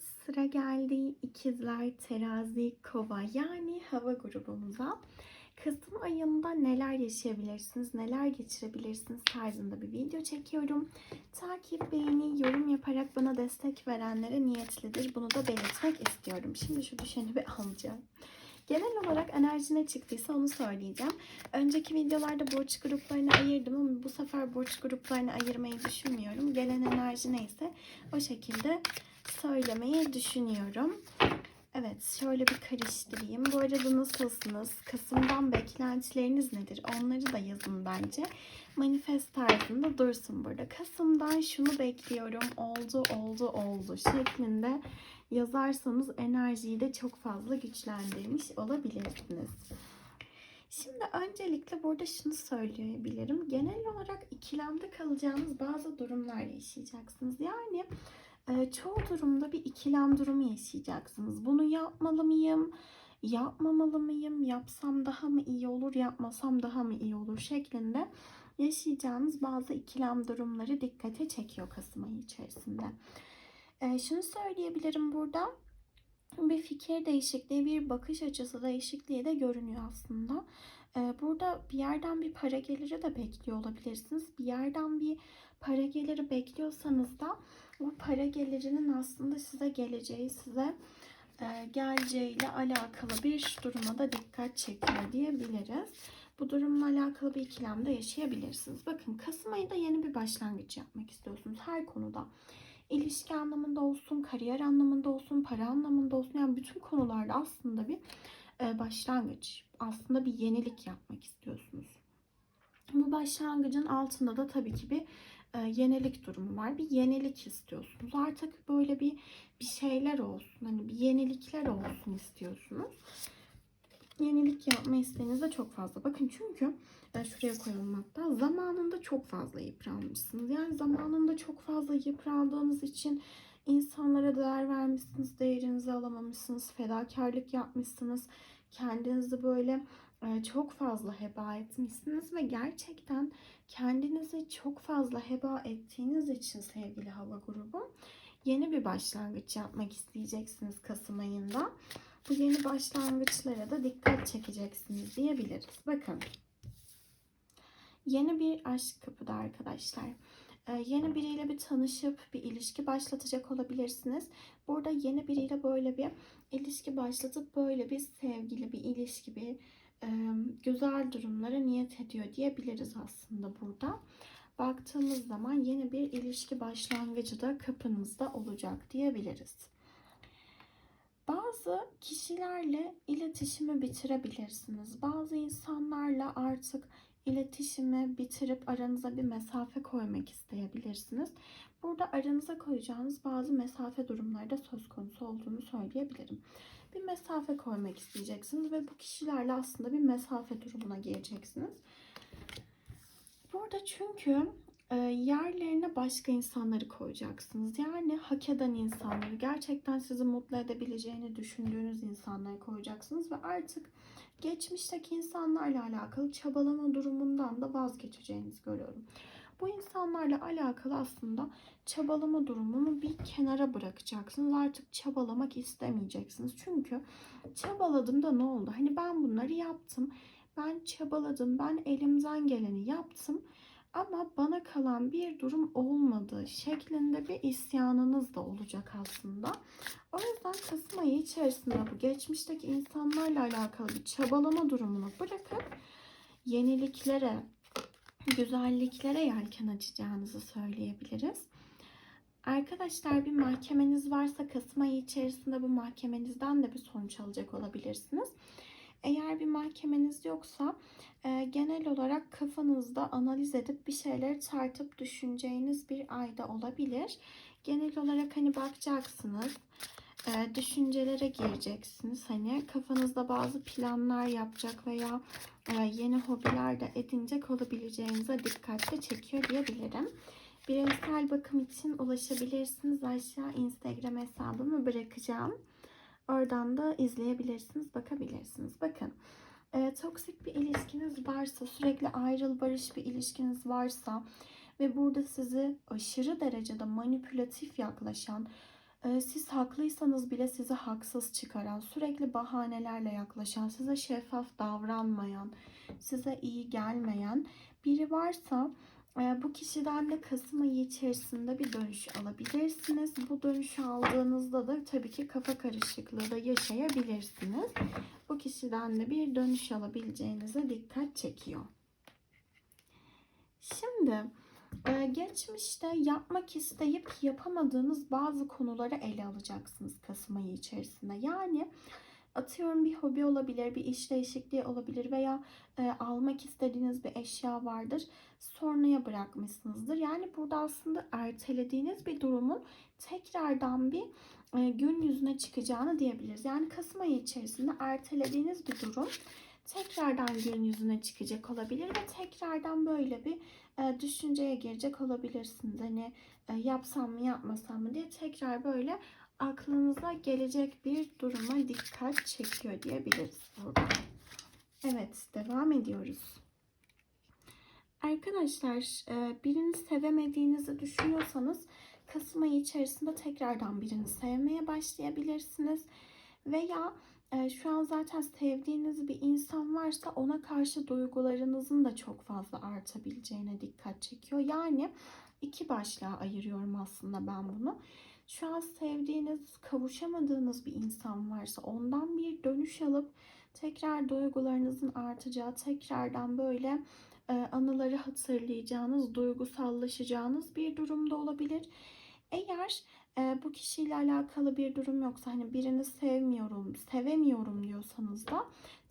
sıra geldi ikizler terazi kova yani hava grubumuza. Kasım ayında neler yaşayabilirsiniz, neler geçirebilirsiniz tarzında bir video çekiyorum. Takip, beğeni, yorum yaparak bana destek verenlere niyetlidir. Bunu da belirtmek istiyorum. Şimdi şu düşeni bir alacağım. Genel olarak enerji ne çıktıysa onu söyleyeceğim. Önceki videolarda burç gruplarını ayırdım ama bu sefer burç gruplarını ayırmayı düşünmüyorum. Gelen enerji neyse o şekilde söylemeyi düşünüyorum. Evet şöyle bir karıştırayım. Bu arada nasılsınız? Kasım'dan beklentileriniz nedir? Onları da yazın bence. Manifest tarzında dursun burada. Kasım'dan şunu bekliyorum. Oldu oldu oldu şeklinde yazarsanız enerjiyi de çok fazla güçlendirmiş olabilirsiniz. Şimdi öncelikle burada şunu söyleyebilirim. Genel olarak ikilemde kalacağınız bazı durumlar yaşayacaksınız. Yani e, çoğu durumda bir ikilem durumu yaşayacaksınız. Bunu yapmalı mıyım? Yapmamalı mıyım? Yapsam daha mı iyi olur? Yapmasam daha mı iyi olur? şeklinde yaşayacağınız bazı ikilem durumları dikkate çekiyor Kasım ayı içerisinde. E, şunu söyleyebilirim burada. Bir fikir değişikliği, bir bakış açısı değişikliği de görünüyor aslında. Burada bir yerden bir para geliri de bekliyor olabilirsiniz. Bir yerden bir para geliri bekliyorsanız da bu para gelirinin aslında size geleceği, size geleceğiyle alakalı bir duruma da dikkat çekiyor diyebiliriz. Bu durumla alakalı bir ikilemde yaşayabilirsiniz. Bakın Kasım ayında yeni bir başlangıç yapmak istiyorsunuz her konuda. İlişki anlamında olsun, kariyer anlamında olsun, para anlamında olsun. Yani bütün konularda aslında bir başlangıç. Aslında bir yenilik yapmak istiyorsunuz. Bu başlangıcın altında da tabii ki bir e, yenilik durumu var. Bir yenilik istiyorsunuz. Artık böyle bir bir şeyler olsun. Hani bir yenilikler olsun istiyorsunuz. Yenilik yapma isteğiniz de çok fazla. Bakın çünkü e, şuraya koyalım hatta. Zamanında çok fazla yıpranmışsınız. Yani zamanında çok fazla yıprandığınız için insanlara değer vermişsiniz, değerinizi alamamışsınız, fedakarlık yapmışsınız. Kendinizi böyle e, çok fazla heba etmişsiniz ve gerçekten kendinizi çok fazla heba ettiğiniz için sevgili hava grubu yeni bir başlangıç yapmak isteyeceksiniz Kasım ayında. Bu yeni başlangıçlara da dikkat çekeceksiniz diyebiliriz. Bakın. Yeni bir aşk kapıda arkadaşlar. Ee, yeni biriyle bir tanışıp bir ilişki başlatacak olabilirsiniz. Burada yeni biriyle böyle bir ilişki başlatıp böyle bir sevgili bir ilişki bir güzel durumlara niyet ediyor diyebiliriz aslında burada. Baktığımız zaman yeni bir ilişki başlangıcı da kapınızda olacak diyebiliriz. Bazı kişilerle iletişimi bitirebilirsiniz. Bazı insanlarla artık iletişimi bitirip aranıza bir mesafe koymak isteyebilirsiniz. Burada aranıza koyacağınız bazı mesafe durumları da söz konusu olduğunu söyleyebilirim. Bir mesafe koymak isteyeceksiniz ve bu kişilerle aslında bir mesafe durumuna gireceksiniz. Burada çünkü e, yerlerine başka insanları koyacaksınız. Yani hak eden insanları, gerçekten sizi mutlu edebileceğini düşündüğünüz insanları koyacaksınız ve artık geçmişteki insanlarla alakalı çabalama durumundan da vazgeçeceğinizi görüyorum. Bu insanlarla alakalı aslında çabalama durumunu bir kenara bırakacaksınız. Artık çabalamak istemeyeceksiniz. Çünkü çabaladım da ne oldu? Hani ben bunları yaptım. Ben çabaladım. Ben elimden geleni yaptım. Ama bana kalan bir durum olmadı şeklinde bir isyanınız da olacak aslında. O yüzden Kasım ayı içerisinde bu geçmişteki insanlarla alakalı bir çabalama durumunu bırakıp yeniliklere, güzelliklere yelken açacağınızı söyleyebiliriz. Arkadaşlar bir mahkemeniz varsa Kasım ayı içerisinde bu mahkemenizden de bir sonuç alacak olabilirsiniz. Eğer bir mahkemeniz yoksa e, genel olarak kafanızda analiz edip bir şeyleri tartıp düşüneceğiniz bir ayda olabilir. Genel olarak hani bakacaksınız e, düşüncelere gireceksiniz. Hani kafanızda bazı planlar yapacak veya e, yeni hobiler de edinecek olabileceğinize dikkatle çekiyor diyebilirim. Bireysel bakım için ulaşabilirsiniz. Aşağı Instagram hesabımı bırakacağım. Oradan da izleyebilirsiniz, bakabilirsiniz. Bakın e, toksik bir ilişkiniz varsa, sürekli ayrıl barış bir ilişkiniz varsa ve burada sizi aşırı derecede manipülatif yaklaşan, e, siz haklıysanız bile sizi haksız çıkaran, sürekli bahanelerle yaklaşan, size şeffaf davranmayan, size iyi gelmeyen biri varsa bu kişiden de Kasım ayı içerisinde bir dönüş alabilirsiniz. Bu dönüşü aldığınızda da tabii ki kafa karışıklığı da yaşayabilirsiniz. Bu kişiden de bir dönüş alabileceğinize dikkat çekiyor. Şimdi e, geçmişte yapmak isteyip yapamadığınız bazı konuları ele alacaksınız Kasım ayı içerisinde. Yani atıyorum bir hobi olabilir, bir iş değişikliği olabilir veya e, almak istediğiniz bir eşya vardır. Sonraya bırakmışsınızdır. Yani burada aslında ertelediğiniz bir durumun tekrardan bir e, gün yüzüne çıkacağını diyebiliriz. Yani Kasım ayı içerisinde ertelediğiniz bir durum tekrardan gün yüzüne çıkacak olabilir ve tekrardan böyle bir e, düşünceye girecek olabilirsiniz. Hani e, yapsam mı yapmasam mı diye tekrar böyle aklınıza gelecek bir duruma dikkat çekiyor diyebiliriz burada. Evet, devam ediyoruz. Arkadaşlar, e, birini sevemediğinizi düşünüyorsanız Kasım ayı içerisinde tekrardan birini sevmeye başlayabilirsiniz. Veya e, şu an zaten sevdiğiniz bir insan varsa ona karşı duygularınızın da çok fazla artabileceğine dikkat çekiyor. Yani iki başlığa ayırıyorum aslında ben bunu. Şu an sevdiğiniz, kavuşamadığınız bir insan varsa ondan bir dönüş alıp tekrar duygularınızın artacağı, tekrardan böyle e, anıları hatırlayacağınız, duygusallaşacağınız bir durumda olabilir. Eğer e, bu kişiyle alakalı bir durum yoksa hani birini sevmiyorum, sevemiyorum diyorsanız da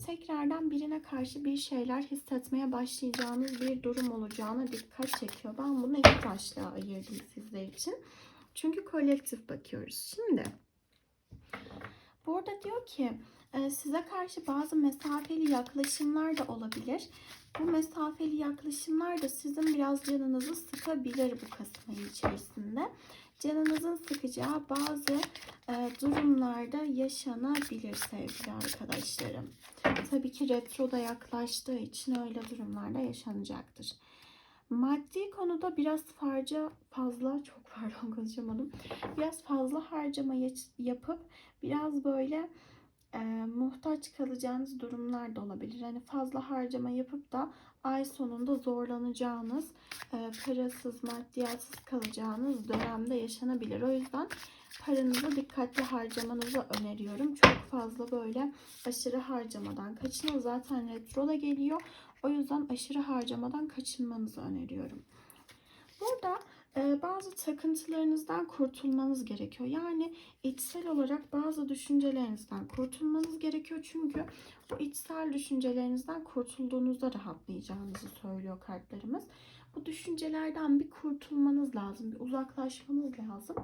tekrardan birine karşı bir şeyler hissetmeye başlayacağınız bir durum olacağına dikkat çekiyor. Ben bunu iki başlığa ayırdım sizler için. Çünkü kolektif bakıyoruz. Şimdi burada diyor ki e, size karşı bazı mesafeli yaklaşımlar da olabilir. Bu mesafeli yaklaşımlar da sizin biraz canınızı sıkabilir bu Kasım içerisinde. Canınızın sıkacağı bazı e, durumlarda yaşanabilir sevgili arkadaşlarım. Tabii ki retro da yaklaştığı için öyle durumlarda yaşanacaktır. Maddi konuda biraz farca fazla çok pardon konuşamadım. Biraz fazla harcama yapıp biraz böyle e, muhtaç kalacağınız durumlar da olabilir. Hani fazla harcama yapıp da ay sonunda zorlanacağınız, e, parasız, maddiyatsız kalacağınız dönemde yaşanabilir. O yüzden paranızı dikkatli harcamanızı öneriyorum. Çok fazla böyle aşırı harcamadan kaçının. Zaten retro da geliyor. O yüzden aşırı harcamadan kaçınmanızı öneriyorum. Burada e, bazı takıntılarınızdan kurtulmanız gerekiyor. Yani içsel olarak bazı düşüncelerinizden kurtulmanız gerekiyor. Çünkü bu içsel düşüncelerinizden kurtulduğunuzda rahatlayacağınızı söylüyor kartlarımız. Bu düşüncelerden bir kurtulmanız lazım, bir uzaklaşmanız lazım.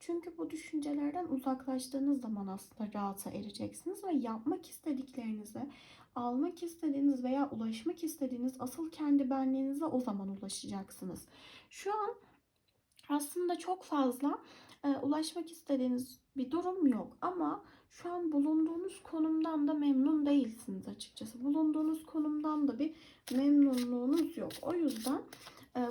Çünkü bu düşüncelerden uzaklaştığınız zaman aslında rahata ereceksiniz ve yapmak istediklerinize, almak istediğiniz veya ulaşmak istediğiniz asıl kendi benliğinize o zaman ulaşacaksınız. Şu an aslında çok fazla e, ulaşmak istediğiniz bir durum yok ama şu an bulunduğunuz konumdan da memnun değilsiniz açıkçası. Bulunduğunuz konumdan da bir memnunluğunuz yok. O yüzden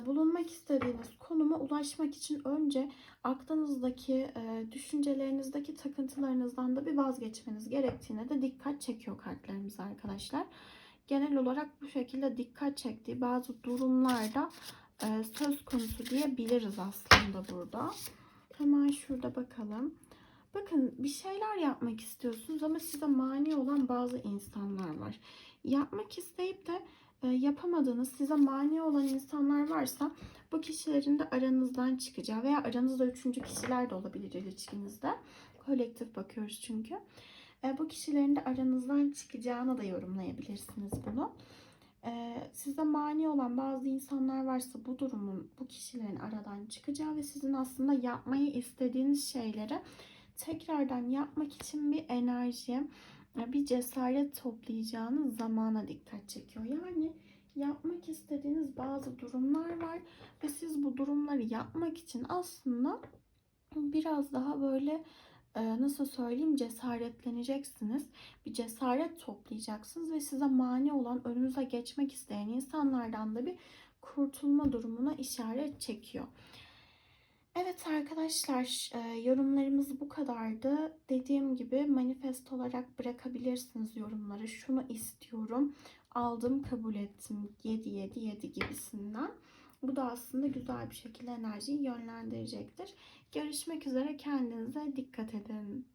bulunmak istediğiniz konuma ulaşmak için önce aklınızdaki, e, düşüncelerinizdeki takıntılarınızdan da bir vazgeçmeniz gerektiğine de dikkat çekiyor kartlarımız arkadaşlar. Genel olarak bu şekilde dikkat çektiği bazı durumlarda e, söz konusu diyebiliriz aslında burada. Hemen şurada bakalım. Bakın bir şeyler yapmak istiyorsunuz ama size mani olan bazı insanlar var. Yapmak isteyip de e, yapamadığınız, size mani olan insanlar varsa bu kişilerin de aranızdan çıkacağı veya aranızda üçüncü kişiler de olabilir ilişkinizde. Kolektif bakıyoruz çünkü. E, bu kişilerin de aranızdan çıkacağını da yorumlayabilirsiniz bunu. E, size mani olan bazı insanlar varsa bu durumun, bu kişilerin aradan çıkacağı ve sizin aslında yapmayı istediğiniz şeyleri tekrardan yapmak için bir enerji, bir cesaret toplayacağınız zamana dikkat çekiyor. Yani yapmak istediğiniz bazı durumlar var ve siz bu durumları yapmak için aslında biraz daha böyle e, nasıl söyleyeyim cesaretleneceksiniz. Bir cesaret toplayacaksınız ve size mani olan önünüze geçmek isteyen insanlardan da bir kurtulma durumuna işaret çekiyor. Evet arkadaşlar, e, yorumlarımız bu kadardı. Dediğim gibi manifest olarak bırakabilirsiniz yorumları. Şunu istiyorum, aldım, kabul ettim, 7 7 7 gibisinden. Bu da aslında güzel bir şekilde enerjiyi yönlendirecektir. Görüşmek üzere, kendinize dikkat edin.